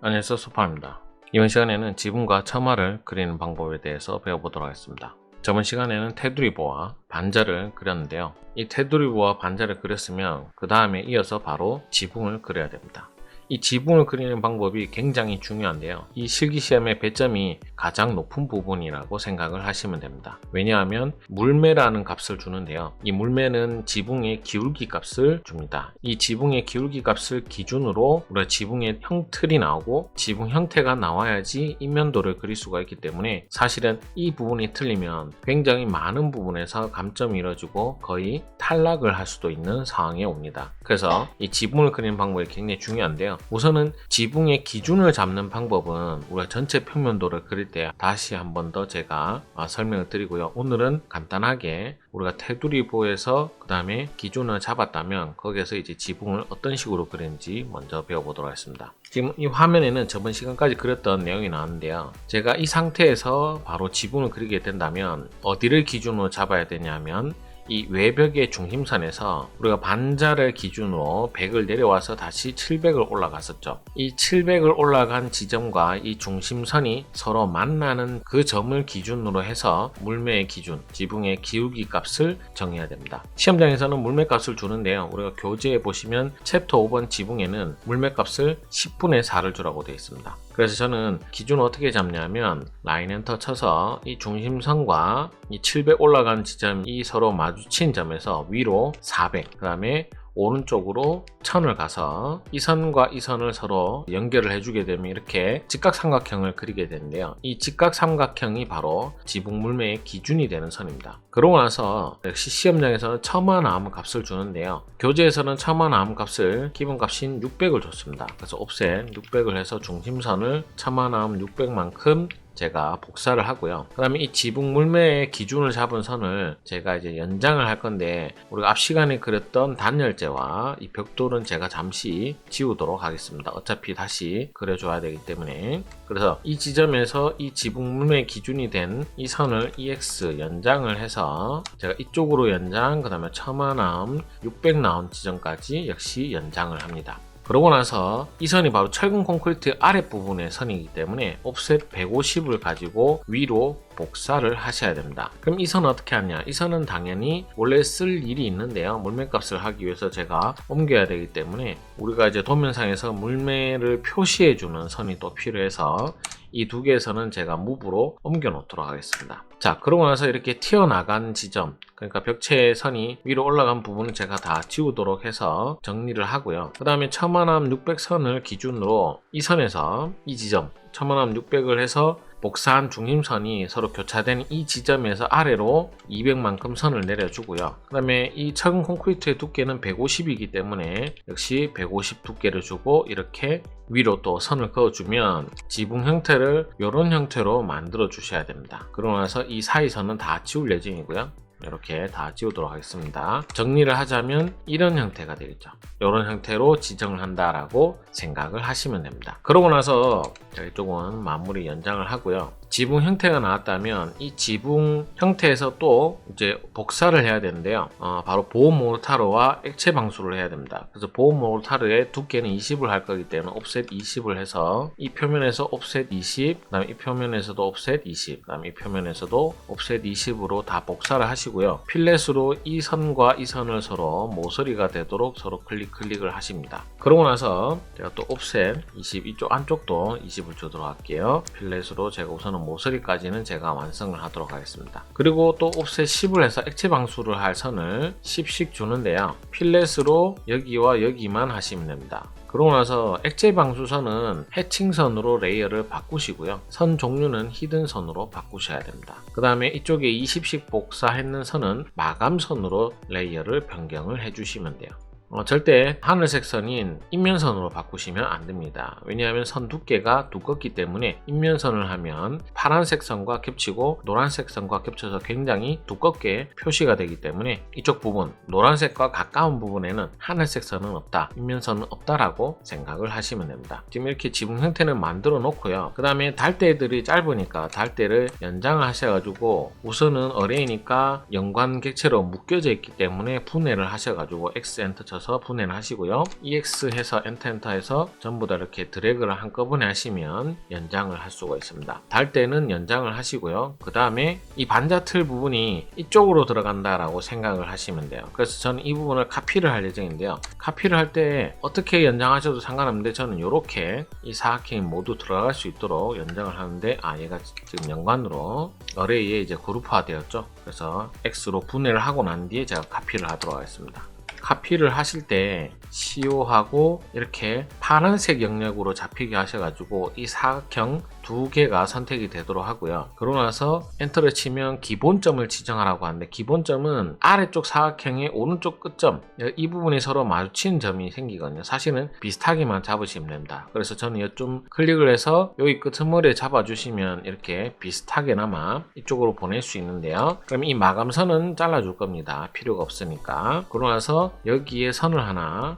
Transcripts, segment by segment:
안녕하세요 소파입니다. 이번 시간에는 지붕과 처마를 그리는 방법에 대해서 배워보도록 하겠습니다. 저번 시간에는 테두리보와 반자를 그렸는데요. 이 테두리보와 반자를 그렸으면 그 다음에 이어서 바로 지붕을 그려야 됩니다. 이 지붕을 그리는 방법이 굉장히 중요한데요. 이 실기시험의 배점이 가장 높은 부분이라고 생각을 하시면 됩니다. 왜냐하면 물매라는 값을 주는데요. 이 물매는 지붕의 기울기 값을 줍니다. 이 지붕의 기울기 값을 기준으로 우리가 지붕의 형틀이 나오고 지붕 형태가 나와야지 인면도를 그릴 수가 있기 때문에 사실은 이 부분이 틀리면 굉장히 많은 부분에서 감점이 이뤄지고 거의 탈락을 할 수도 있는 상황에 옵니다. 그래서 이 지붕을 그리는 방법이 굉장히 중요한데요. 우선은 지붕의 기준을 잡는 방법은 우리가 전체 평면도를 그릴 때 다시 한 번 더 제가 아, 설명을 드리고요. 오늘은 간단하게 우리가 테두리보에서 그 다음에 기준을 잡았다면 거기에서 이제 지붕을 어떤 식으로 그리는지 먼저 배워보도록 하겠습니다. 지금 이 화면에는 저번 시간까지 그렸던 내용이 나왔는데요. 제가 이 상태에서 바로 지붕을 그리게 된다면 어디를 기준으로 잡아야 되냐면 이 외벽의 중심선에서 우리가 반자를 기준으로 100을 내려와서 다시 700을 올라갔었죠. 이 700을 올라간 지점과 이 중심선이 서로 만나는 그 점을 기준으로 해서 물매의 기준, 지붕의 기울기 값을 정해야 됩니다. 시험장에서는 물매 값을 주는데요. 우리가 교재에 보시면 챕터 5번 지붕에는 물매 값을 10분의 4를 주라고 되어 있습니다. 그래서 저는 기준을 어떻게 잡냐면 라인 엔터 쳐서 이 중심선과 이 700 올라간 지점이 서로 마주친 점에서 위로 400, 그 다음에 오른쪽으로 천을 가서 이 선과 이 선을 서로 연결을 해주게 되면 이렇게 직각삼각형을 그리게 되는데요. 이 직각삼각형이 바로 지붕 물매의 기준이 되는 선입니다. 그러고 나서 역시 시험장에서는 처마 나무 값을 주는데요. 교재에서는 처마 나무 값을 기본값인 600을 줬습니다. 그래서 옵셋 600을 해서 중심선을 처마 나무 600만큼 제가 복사를 하고요. 그 다음에 이 지붕 물매의 기준을 잡은 선을 제가 이제 연장을 할 건데 우리가 앞 시간에 그렸던 단열재와 이 벽돌은 제가 잠시 지우도록 하겠습니다. 어차피 다시 그려줘야 되기 때문에 그래서 이 지점에서 이 지붕 물매 기준이 된 이 선을 EX 연장을 해서 제가 이쪽으로 연장 그 다음에 처마 나옴 600 나온 지점까지 역시 연장을 합니다. 그러고 나서 이 선이 바로 철근 콘크리트 아랫부분의 선이기 때문에 옵셋 150을 가지고 위로 복사를 하셔야 됩니다. 그럼 이 선은 어떻게 하냐? 이 선은 당연히 원래 쓸 일이 있는데요. 물매값을 하기 위해서 제가 옮겨야 되기 때문에 우리가 이제 도면상에서 물매를 표시해주는 선이 또 필요해서 이두 선은 제가 무브로 옮겨 놓도록 하겠습니다. 자, 그러고 나서 이렇게 튀어나간 지점, 그러니까 벽체의 선이 위로 올라간 부분은 제가 다 지우도록 해서 정리를 하고요. 그 다음에 첨언암 600선을 기준으로 이 선에서 이 지점, 첨언암 600을 해서 복사한 중심선이 서로 교차된 이 지점에서 아래로 200만큼 선을 내려주고요. 그 다음에 이 철근 콘크리트의 두께는 150이기 때문에 역시 150 두께를 주고 이렇게 위로 또 선을 그어주면 지붕 형태를 이런 형태로 만들어 주셔야 됩니다. 그러고 나서 이 사이선은 다 지울 예정이고요. 이렇게 다 지우도록 하겠습니다. 정리를 하자면 이런 형태가 되겠죠. 이런 형태로 지정을 한다라고 생각을 하시면 됩니다. 그러고 나서 이쪽은 마무리 연장을 하고요. 지붕 형태가 나왔다면 이 지붕 형태에서 또 이제 복사를 해야 되는데요. 어, 바로 보호 모르타르와 액체 방수를 해야 됩니다. 그래서 보호 모르타르의 두께는 20을 할 거기 때문에 옵셋 20을 해서 이 표면에서 옵셋 20, 그다음에 이 표면에서도 옵셋 20, 그다음에 이 표면에서도 옵셋 20으로 다 복사를 하시고요. 필렛으로 이 선과 이 선을 서로 모서리가 되도록 서로 클릭 클릭을 하십니다. 그러고 나서 제가 또 옵셋 20 이쪽 안쪽도 20을 주도록 할게요. 필렛으로 제가 우선 은 모서리까지는 제가 완성을 하도록 하겠습니다. 그리고 또 옵셋 10을 해서 액체 방수를 할 선을 10씩 주는데요. 필렛으로 여기와 여기만 하시면 됩니다. 그러고 나서 액체 방수선은 해칭선으로 레이어를 바꾸시고요. 선 종류는 히든선으로 바꾸셔야 됩니다. 그 다음에 이쪽에 20씩 복사했는 선은 마감선으로 레이어를 변경을 해주시면 돼요. 어, 절대 하늘색 선인 인면선으로 바꾸시면 안 됩니다. 왜냐하면 선 두께가 두껍기 때문에 인면선을 하면 파란색 선과 겹치고 노란색 선과 겹쳐서 굉장히 두껍게 표시가 되기 때문에 이쪽 부분 노란색과 가까운 부분에는 하늘색 선은 없다, 인면선은 없다라고 생각을 하시면 됩니다. 지금 이렇게 지붕 형태는 만들어 놓고요. 그 다음에 달대들이 짧으니까 달대를 연장을 하셔가지고 우선은 어레이니까 연관 객체로 묶여져 있기 때문에 분해를 하셔가지고 X 엔터 쳐서 누르셔서 분해를 하시고요. EX 해서 엔터 엔터 해서 전부 다 이렇게 드래그를 한꺼번에 하시면 연장을 할 수가 있습니다. 달 때는 연장을 하시고요. 그 다음에 이 반자 틀 부분이 이쪽으로 들어간다라고 생각을 하시면 돼요. 그래서 저는 이 부분을 카피를 할 예정인데요. 카피를 할 때 어떻게 연장하셔도 상관없는데 저는 이렇게 이 사각형이 모두 들어갈 수 있도록 연장을 하는데 아 얘가 지금 연관으로 어레이에 이제 그룹화 되었죠. 그래서 X로 분해를 하고 난 뒤에 제가 카피를 하도록 하겠습니다. 카피를 하실 때 CO하고 이렇게 파란색 영역으로 잡히게 하셔가지고 이 사각형 두 개가 선택이 되도록 하고요. 그러고 나서 엔터를 치면 기본점을 지정하라고 하는데 기본점은 아래쪽 사각형의 오른쪽 끝점 이 부분이 서로 마주치는 점이 생기거든요. 사실은 비슷하게만 잡으시면 됩니다. 그래서 저는 이좀 클릭을 해서 여기 끄트머리에 잡아주시면 이렇게 비슷하게나마 이쪽으로 보낼 수 있는데요. 그럼 이 마감선은 잘라줄 겁니다. 필요가 없으니까. 그러고 나서 여기에 선을 하나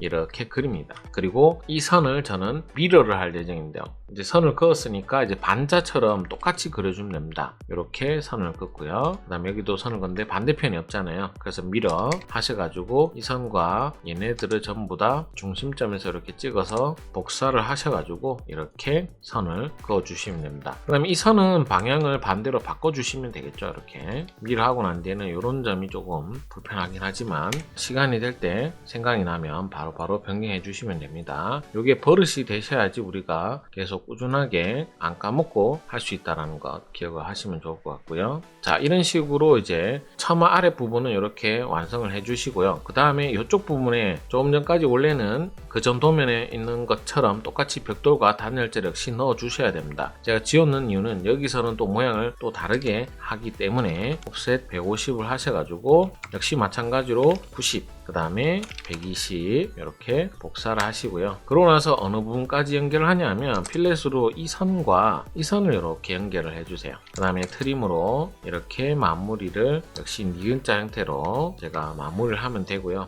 이렇게 그립니다. 그리고 이 선을 저는 미러를 할 예정인데요. 이제 선을 그었으니까 이제 반자처럼 똑같이 그려주면 됩니다. 이렇게 선을 긋고요. 그 다음에 여기도 선을 건데 반대편이 없잖아요. 그래서 미러 하셔가지고 이 선과 얘네들을 전부 다 중심점에서 이렇게 찍어서 복사를 하셔가지고 이렇게 선을 그어주시면 됩니다. 그 다음에 이 선은 방향을 반대로 바꿔주시면 되겠죠. 이렇게 미러 하고 난 뒤에는 이런 점이 조금 불편하긴 하지만 시간이 될 때 생각이 나면 바로 바로 변경해 주시면 됩니다. 이게 버릇이 되셔야지 우리가 계속 꾸준하게 안 까먹고 할 수 있다는 것 기억을 하시면 좋을 것 같고요. 자 이런 식으로 이제 처마 아래 부분은 이렇게 완성을 해 주시고요. 그 다음에 이쪽 부분에 조금 전까지 원래는 그 전 도면에 있는 것처럼 똑같이 벽돌과 단열재를 역시 넣어 주셔야 됩니다. 제가 지웠는 이유는 여기서는 또 모양을 또 다르게 하기 때문에 옵셋 150을 하셔가지고 역시 마찬가지로 90 그 다음에 120 이렇게 복사를 하시고요. 그러고 나서 어느 부분까지 연결을 하냐면 필렛으로 이 선과 이 선을 이렇게 연결을 해주세요. 그 다음에 트림으로 이렇게 마무리를 역시 니은자 형태로 제가 마무리를 하면 되고요.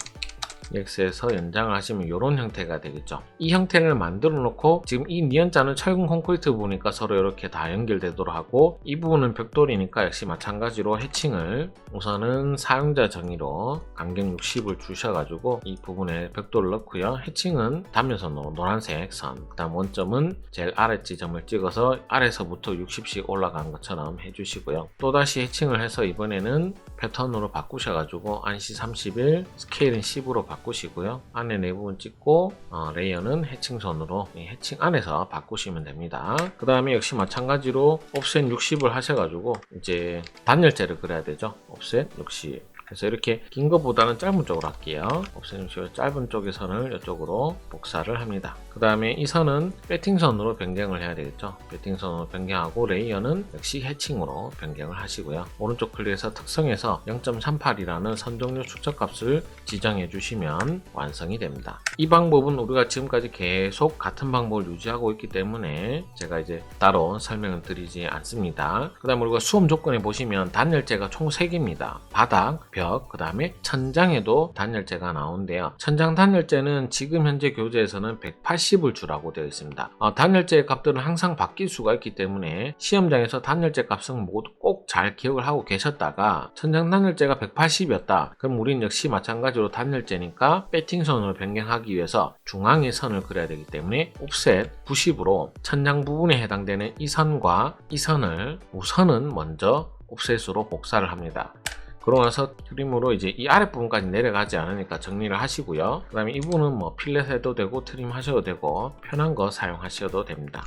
EX에서 연장을 하시면 이런 형태가 되겠죠. 이 형태를 만들어 놓고 지금 이 니은자는 철근 콘크리트 부분이니까 서로 이렇게 다 연결되도록 하고 이 부분은 벽돌이니까 역시 마찬가지로 해칭을 우선은 사용자 정의로 간격 60을 주셔가지고 이 부분에 벽돌을 넣고요. 해칭은 단면선으로 노란색 선, 그 다음 원점은 제일 아래 지점을 찍어서 아래서부터 60씩 올라가는 것처럼 해주시고요. 또다시 해칭을 해서 이번에는 패턴으로 바꾸셔가지고 안시 31, 스케일은 10으로 바꾸 시고요. 안에 네 부분 찍고 어, 레이어는 해칭선으로 이 해칭 안에서 바꾸시면 됩니다. 그 다음에 역시 마찬가지로 옵셋 60을 하셔가지고 이제 단열재를 그려야 되죠. 옵셋 60 그래서 이렇게 긴 것보다는 짧은 쪽으로 할게요. 옵셋 60을 짧은 선을 이쪽으로 복사를 합니다. 그 다음에 이 선은 배팅선으로 변경을 해야 되겠죠. 배팅선으로 변경하고 레이어는 역시 해칭으로 변경을 하시고요. 오른쪽 클릭해서 특성에서 0.38이라는 선 종류 축적값을 지정해 주시면 완성이 됩니다. 이 방법은 우리가 지금까지 계속 같은 방법을 유지하고 있기 때문에 제가 이제 따로 설명을 드리지 않습니다. 그 다음에 우리가 수험 조건에 보시면 단열재가 총 3개입니다. 바닥, 벽, 그 다음에 천장에도 단열재가 나오는데요. 천장 단열재는 지금 현재 교재에서는 180을 주라고 되어 있습니다. 어, 단열재 값들은 항상 바뀔 수가 있기 때문에 시험장에서 단열재 값은 모두 꼭 잘 기억을 하고 계셨다가 천장 단열재가 180이었다. 그럼 우린 역시 마찬가지로 단열재니까 배팅선으로 변경하기 위해서 중앙에 선을 그려야 되기 때문에 옵셋 90으로 천장 부분에 해당되는 이 선과 이 선을 우선은 먼저 옵셋으로 복사를 합니다. 그러고 나서 트림으로 이제 이 아랫부분까지 내려가지 않으니까 정리를 하시고요. 그 다음에 이 부분은 뭐 필렛 해도 되고 트림 하셔도 되고 편한 거 사용하셔도 됩니다.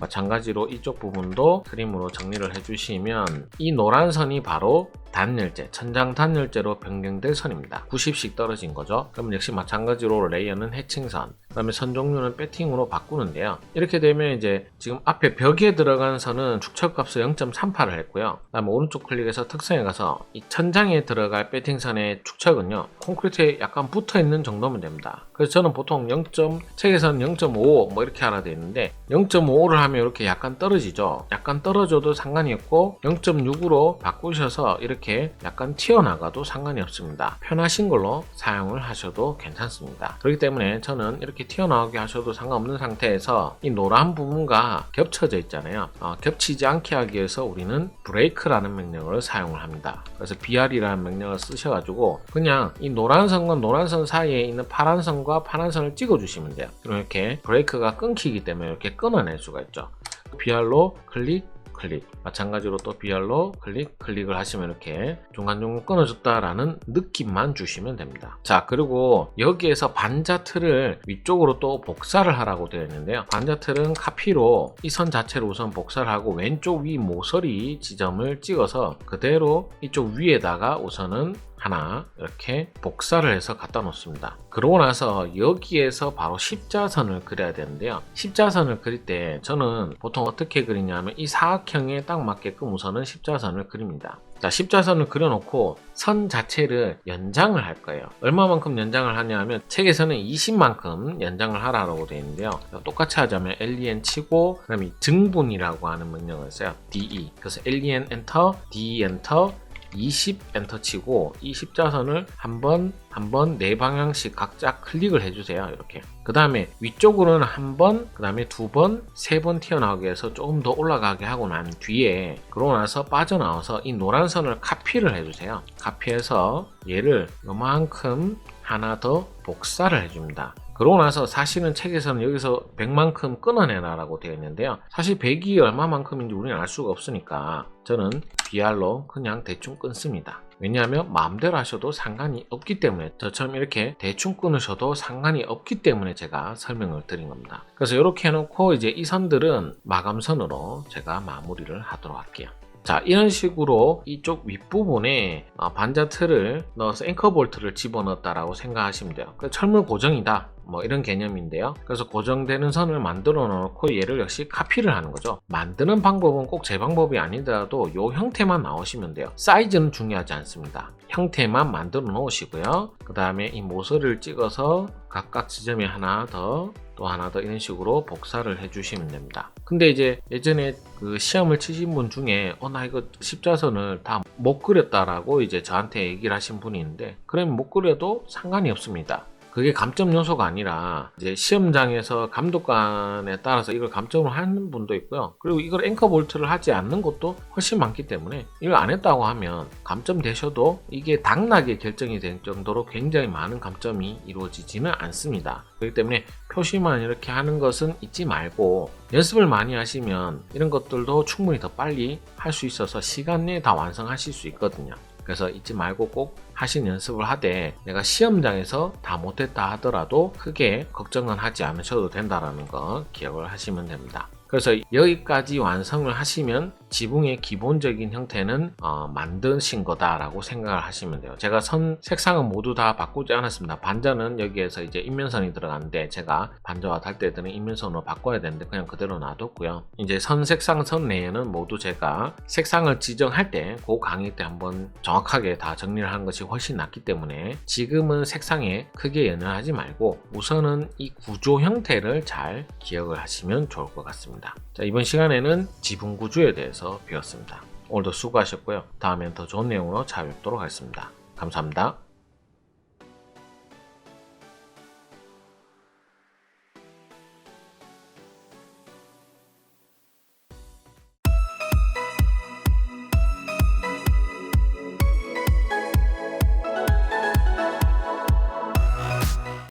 마찬가지로 이쪽 부분도 트림으로 정리를 해주시면 이 노란 선이 바로 단열재, 천장 단열재로 변경될 선입니다. 90씩 떨어진 거죠. 그럼 역시 마찬가지로 레이어는 해칭선, 그 다음에 선 종류는 배팅으로 바꾸는데요. 이렇게 되면 이제 지금 앞에 벽에 들어간 선은 축척값을 0.38을 했고요. 그 다음에 오른쪽 클릭해서 특성에 가서 이 천장에 들어갈 배팅선의 축척은요. 콘크리트에 약간 붙어 있는 정도면 됩니다. 그래서 저는 보통 0. 책에서는 0.5 뭐 이렇게 하나 돼 있는데 0.5를 하면 이렇게 약간 떨어지죠. 약간 떨어져도 상관이 없고 0.6으로 바꾸셔서 이렇게 약간 튀어나가도 상관이 없습니다. 편하신 걸로 사용을 하셔도 괜찮습니다. 그렇기 때문에 저는 이렇게 튀어나오게 하셔도 상관없는 상태에서 이 노란 부분과 겹쳐져 있잖아요. 어, 겹치지 않게 하기 위해서 우리는 브레이크라는 명령을 사용을 합니다. 그래서 BR이라는 명령을 쓰셔가지고 그냥 이 노란 선과 노란 선 사이에 있는 파란 선과 파란 선을 찍어주시면 돼요. 그럼 이렇게 브레이크가 끊기기 때문에 이렇게 끊어낼 수가 있죠. BR로 클릭 클릭. 마찬가지로 또 BR로 클릭 클릭을 하시면 이렇게 중간중간 끊어졌다라는 느낌만 주시면 됩니다. 자 그리고 여기에서 반자 틀을 위쪽으로 또 복사를 하라고 되어 있는데요. 반자 틀은 카피로 이 선 자체를 우선 복사를 하고 왼쪽 위 모서리 지점을 찍어서 그대로 이쪽 위에다가 우선은 하나 이렇게 복사를 해서 갖다 놓습니다. 그러고 나서 여기에서 바로 십자선을 그려야 되는데요. 십자선을 그릴 때 저는 보통 어떻게 그리냐면 이 사각형에 딱 맞게끔 우선은 십자선을 그립니다. 자, 십자선을 그려놓고 선 자체를 연장을 할 거예요. 얼마만큼 연장을 하냐면 책에서는 20만큼 연장을 하라고 되어 있는데요. 똑같이 하자면 len 치고 그다음에 이 증분이라고 하는 명령을 써요. de. 그래서 len 엔터, de 엔터, 20 엔터 치고 이 십자선을 한 번, 한 번, 네 방향씩 각자 클릭을 해주세요. 이렇게. 그 다음에 위쪽으로는 한 번, 그 다음에 두 번, 세 번 튀어나오게 해서 조금 더 올라가게 하고 난 뒤에 그러고 나서 빠져나와서 이 노란 선을 카피를 해주세요. 카피해서 얘를 요만큼 하나 더 복사를 해줍니다. 그러고 나서 사실은 책에서는 여기서 100만큼 끊어내라라고 되어 있는데요. 사실 100이 얼마만큼인지 우리는 알 수가 없으니까 저는 BR로 그냥 대충 끊습니다. 왜냐하면 마음대로 하셔도 상관이 없기 때문에 저처럼 이렇게 대충 끊으셔도 상관이 없기 때문에 제가 설명을 드린 겁니다. 그래서 이렇게 해놓고 이제 이 선들은 마감선으로 제가 마무리를 하도록 할게요. 자 이런 식으로 이쪽 윗부분에 어, 반자 틀을 넣어서 앵커 볼트를 집어넣었다라고 생각하시면 돼요. 그 철물 고정이다. 뭐 이런 개념인데요. 그래서 고정되는 선을 만들어 놓고 얘를 역시 카피를 하는 거죠. 만드는 방법은 꼭 제 방법이 아니더라도 이 형태만 나오시면 돼요. 사이즈는 중요하지 않습니다. 형태만 만들어 놓으시고요. 그 다음에 이 모서리를 찍어서 각각 지점에 하나 더 또 하나 더 이런 식으로 복사를 해주시면 됩니다. 근데 이제 예전에 그 시험을 치신 분 중에 어 나 이거 십자선을 다 못 그렸다라고 이제 저한테 얘기를 하신 분이 있는데 그러면 못 그려도 상관이 없습니다. 그게 감점 요소가 아니라 이제 시험장에서 감독관에 따라서 이걸 감점을 하는 분도 있고요. 그리고 이걸 앵커 볼트를 하지 않는 것도 훨씬 많기 때문에 이걸 안 했다고 하면 감점 되셔도 이게 당락에 결정이 될 정도로 굉장히 많은 감점이 이루어지지는 않습니다. 그렇기 때문에 표시만 이렇게 하는 것은 잊지 말고 연습을 많이 하시면 이런 것들도 충분히 더 빨리 할 수 있어서 시간 내에 다 완성하실 수 있거든요. 그래서 잊지 말고 꼭 하신 연습을 하되 내가 시험장에서 다 못했다 하더라도 크게 걱정은 하지 않으셔도 된다라는 거 기억을 하시면 됩니다. 그래서 여기까지 완성을 하시면 지붕의 기본적인 형태는 어, 만드신 거다라고 생각을 하시면 돼요. 제가 선 색상은 모두 다 바꾸지 않았습니다. 반자는 여기에서 이제 인면선이 들어가는데 제가 반자와 달대들은 인면선으로 바꿔야 되는데 그냥 그대로 놔뒀고요. 이제 선 색상 선 내에는 모두 제가 색상을 지정할 때 그 강의 때 한번 정확하게 다 정리를 하는 것이 훨씬 낫기 때문에 지금은 색상에 크게 연연하지 말고 우선은 이 구조 형태를 잘 기억을 하시면 좋을 것 같습니다. 자, 이번 시간에는 지붕 구조에 대해서 배웠습니다. 오늘도 수고하셨고요. 다음엔 더 좋은 내용으로 찾아뵙도록 하겠습니다. 감사합니다.